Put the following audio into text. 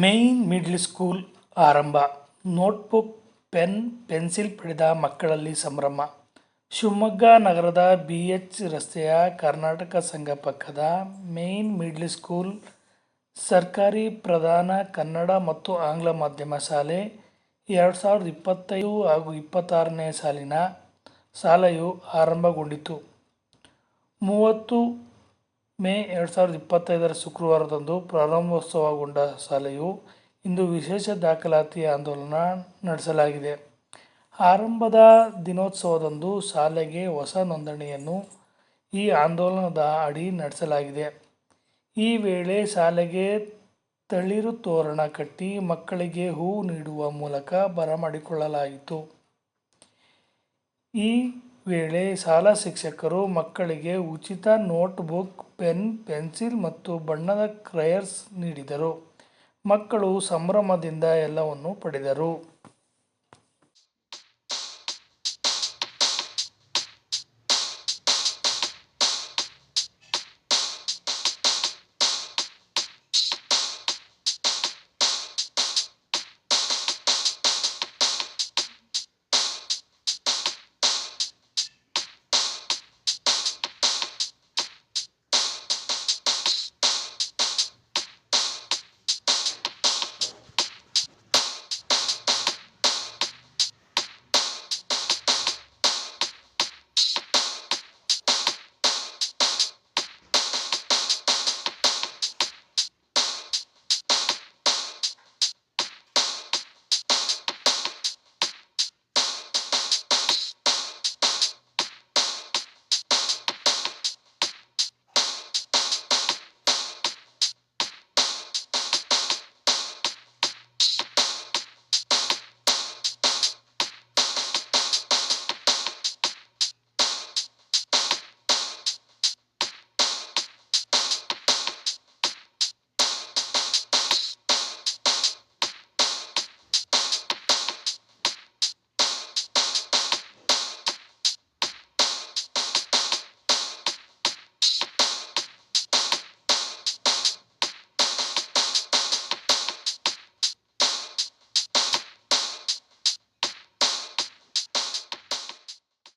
Main middle school ಆರಂಭ. Notebook pen pencil ಪಡೆದ ಮಕ್ಕಳಲ್ಲಿ ಸಂಭ್ರಮ. ಶಿವಮೊಗ್ಗ ನಗರದ ಬಿ ಎಚ್ ರಸ್ತೆಯ ಕರ್ನಾಟಕ ಸಂಘ ಪಕ್ಕದ ಮೇನ್ ಮಿಡ್ಲ್ ಸ್ಕೂಲ್ ಸರ್ಕಾರಿ ಪ್ರಧಾನ ಕನ್ನಡ ಮತ್ತು ಆಂಗ್ಲ ಮಾಧ್ಯಮ ಶಾಲೆ, ಎರಡು ಸಾವಿರದ ಇಪ್ಪತ್ತೈದು ಹಾಗೂ ಇಪ್ಪತ್ತಾರನೇ ಸಾಲಿನ ಶಾಲೆಯು ಆರಂಭಗೊಂಡಿತು. ಮೂವತ್ತು ಮೇ ಎರಡು ಸಾವಿರದ ಇಪ್ಪತ್ತೈದರ ಶುಕ್ರವಾರದಂದು ಪ್ರಾರಂಭೋತ್ಸವಗೊಂಡ ಶಾಲೆಯು ಇಂದು ವಿಶೇಷ ದಾಖಲಾತಿ ಆಂದೋಲನ ನಡೆಸಲಾಗಿದೆ. ಆರಂಭದ ದಿನೋತ್ಸವದಂದು ಶಾಲೆಗೆ ಹೊಸ ನೋಂದಣಿಯನ್ನು ಈ ಆಂದೋಲನದ ಅಡಿ ನಡೆಸಲಾಗಿದೆ. ಈ ವೇಳೆ ಶಾಲೆಗೆ ತಳಿರು ತೋರಣ ಕಟ್ಟಿ ಮಕ್ಕಳಿಗೆ ಹೂ ನೀಡುವ ಮೂಲಕ ಬರಮಾಡಿಕೊಳ್ಳಲಾಯಿತು ಈ ವೇಳೆ ಶಾಲಾ ಶಿಕ್ಷಕರು ಮಕ್ಕಳಿಗೆ ಉಚಿತ ನೋಟ್ ಬುಕ್ ಪೆನ್ ಪೆನ್ಸಿಲ್ ಮತ್ತು ಬಣ್ಣದ ಕ್ರಯರ್ಸ್ ನೀಡಿದರು. ಮಕ್ಕಳು ಸಂಭ್ರಮದಿಂದ ಎಲ್ಲವನ್ನು ಪಡೆದರು.